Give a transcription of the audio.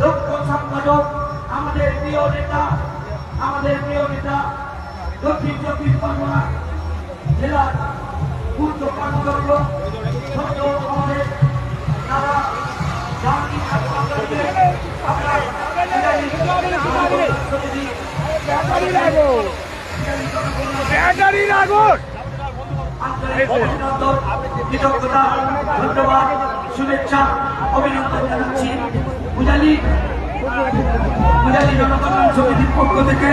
লক্ষ সংগঠক আমাদের প্রিয় নেতা, আমাদের প্রিয় নেতা, দক্ষিণ চব্বিশ পরগনা জেলার পূর্ত কর্মদক্ষ আমাদের শুভেচ্ছা, অভিনন্দন জানাচ্ছি। পূজালি পূজালি জনকল্যাণ সমিতির পক্ষ থেকে